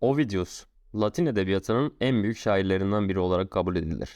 Ovidius, Latin edebiyatının en büyük şairlerinden biri olarak kabul edilir.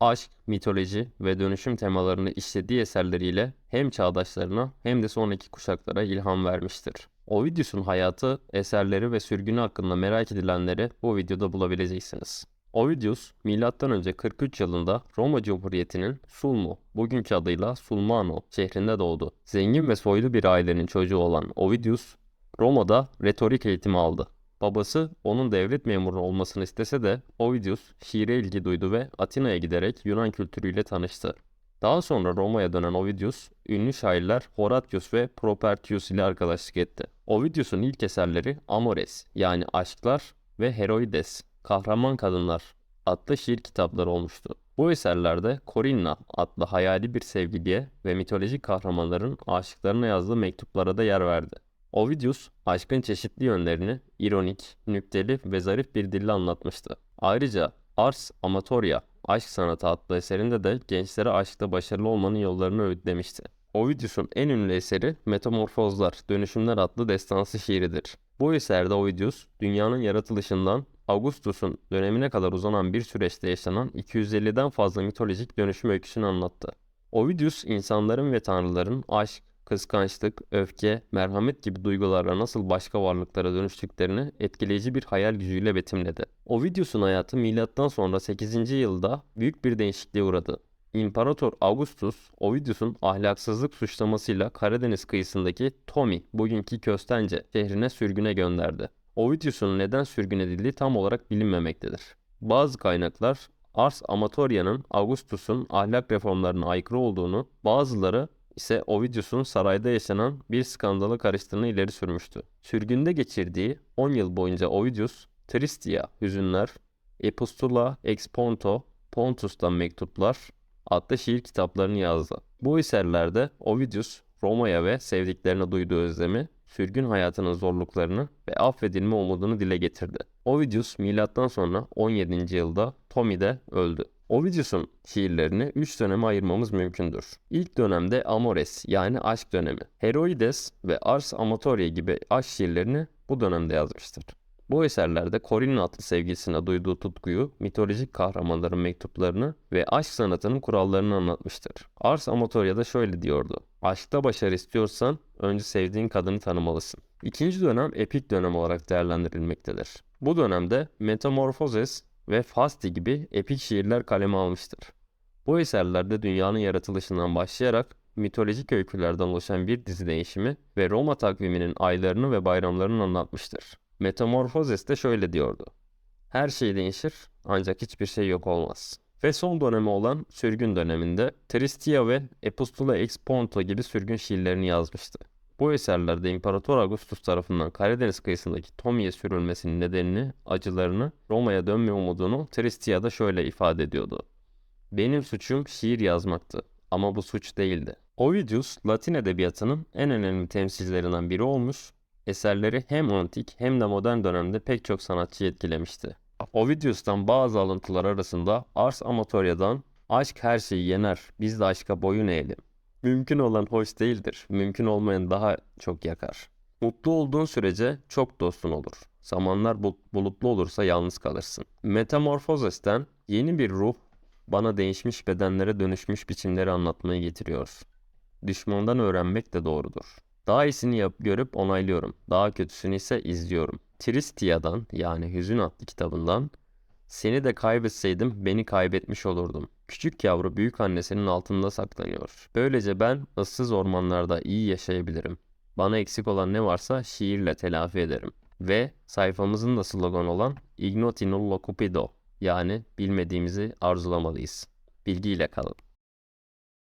Aşk, mitoloji ve dönüşüm temalarını işlediği eserleriyle hem çağdaşlarına hem de sonraki kuşaklara ilham vermiştir. Ovidius'un hayatı, eserleri ve sürgünü hakkında merak edilenleri bu videoda bulabileceksiniz. Ovidius, M.Ö. 43 yılında Roma Cumhuriyeti'nin Sulmu, bugünkü adıyla Sulmano şehrinde doğdu. Zengin ve soylu bir ailenin çocuğu olan Ovidius, Roma'da retorik eğitimi aldı. Babası onun devlet memuru olmasını istese de Ovidius şiire ilgi duydu ve Atina'ya giderek Yunan kültürüyle tanıştı. Daha sonra Roma'ya dönen Ovidius, ünlü şairler Horatius ve Propertius ile arkadaşlık etti. Ovidius'un ilk eserleri Amores yani Aşklar ve Heroides, Kahraman Kadınlar adlı şiir kitapları olmuştu. Bu eserlerde Corinna adlı hayali bir sevgiliye ve mitolojik kahramanların aşıklarına yazdığı mektuplara da yer verdi. Ovidius, aşkın çeşitli yönlerini ironik, nükteli ve zarif bir dille anlatmıştı. Ayrıca Ars Amatoria, Aşk Sanatı adlı eserinde de gençlere aşkta başarılı olmanın yollarını öğütlemişti. Ovidius'un en ünlü eseri Metamorfozlar, Dönüşümler adlı destansı şiiridir. Bu eserde Ovidius, dünyanın yaratılışından Augustus'un dönemine kadar uzanan bir süreçte yaşanan 250'den fazla mitolojik dönüşüm öyküsünü anlattı. Ovidius, insanların ve tanrıların aşk, kıskançlık, öfke, merhamet gibi duygularla nasıl başka varlıklara dönüştüklerini etkileyici bir hayal gücüyle betimledi. Ovidius'un hayatı milattan sonra 8. yılda büyük bir değişikliğe uğradı. İmparator Augustus, Ovidius'un ahlaksızlık suçlamasıyla Karadeniz kıyısındaki Tomi, bugünkü Köstence şehrine sürgüne gönderdi. Ovidius'un neden sürgün edildiği tam olarak bilinmemektedir. Bazı kaynaklar Ars Amatoria'nın Augustus'un ahlak reformlarına aykırı olduğunu, bazıları ise Ovidius'un sarayda yaşanan bir skandala karıştığını ileri sürmüştü. Sürgünde geçirdiği 10 yıl boyunca Ovidius, Tristia, Hüzünler, Epistula Ex Ponto, Pontus'tan Mektuplar adlı şiir kitaplarını yazdı. Bu eserlerde Ovidius, Roma'ya ve sevdiklerine duyduğu özlemi, sürgün hayatının zorluklarını ve affedilme umudunu dile getirdi. Ovidius milattan sonra 17. yılda Tomi'de öldü. Ovidius'un şiirlerini üç döneme ayırmamız mümkündür. İlk dönemde Amores yani aşk dönemi. Heroides ve Ars Amatoria gibi aşk şiirlerini bu dönemde yazmıştır. Bu eserlerde Corinna adlı sevgilisine duyduğu tutkuyu, mitolojik kahramanların mektuplarını ve aşk sanatının kurallarını anlatmıştır. Ars Amatoria'da şöyle diyordu. Aşkta başarı istiyorsan önce sevdiğin kadını tanımalısın. İkinci dönem epik dönem olarak değerlendirilmektedir. Bu dönemde Metamorphoses ve Fasti gibi epik şiirler kaleme almıştır. Bu eserlerde dünyanın yaratılışından başlayarak mitolojik öykülerden oluşan bir dizi değişimi ve Roma takviminin aylarını ve bayramlarını anlatmıştır. Metamorphoses de şöyle diyordu. Her şey değişir ancak hiçbir şey yok olmaz. Ve son dönemi olan sürgün döneminde Tristia ve Epistula Ex Ponto gibi sürgün şiirlerini yazmıştı. Bu eserlerde İmparator Augustus tarafından Karadeniz kıyısındaki Tomi'ye sürülmesinin nedenini, acılarını, Roma'ya dönme umudunu Tristia'da şöyle ifade ediyordu. Benim suçum şiir yazmaktı ama bu suç değildi. Ovidius, Latin edebiyatının en önemli temsilcilerinden biri olmuş, eserleri hem antik hem de modern dönemde pek çok sanatçıyı etkilemişti. Ovidius'tan bazı alıntılar arasında Ars Amatoria'dan Aşk her şeyi yener, biz de aşka boyun eğelim. Mümkün olan hoş değildir, mümkün olmayan daha çok yakar. Mutlu olduğun sürece çok dostun olur. Zamanlar bul- bulutlu olursa yalnız kalırsın. Metamorfozes'ten yeni bir ruh bana değişmiş bedenlere dönüşmüş biçimleri anlatmayı getiriyor. Düşmandan öğrenmek de doğrudur. Daha iyisini yap görüp onaylıyorum. Daha kötüsünü ise izliyorum. Tristia'dan yani Hüzün adlı kitabından seni de kaybetseydim beni kaybetmiş olurdum. Küçük yavru büyük annesinin altında saklanıyor. Böylece ben ıssız ormanlarda iyi yaşayabilirim. Bana eksik olan ne varsa şiirle telafi ederim. Ve sayfamızın da slogan olan Ignoti nullo cupido yani bilmediğimizi arzulamalıyız. Bilgiyle kalın.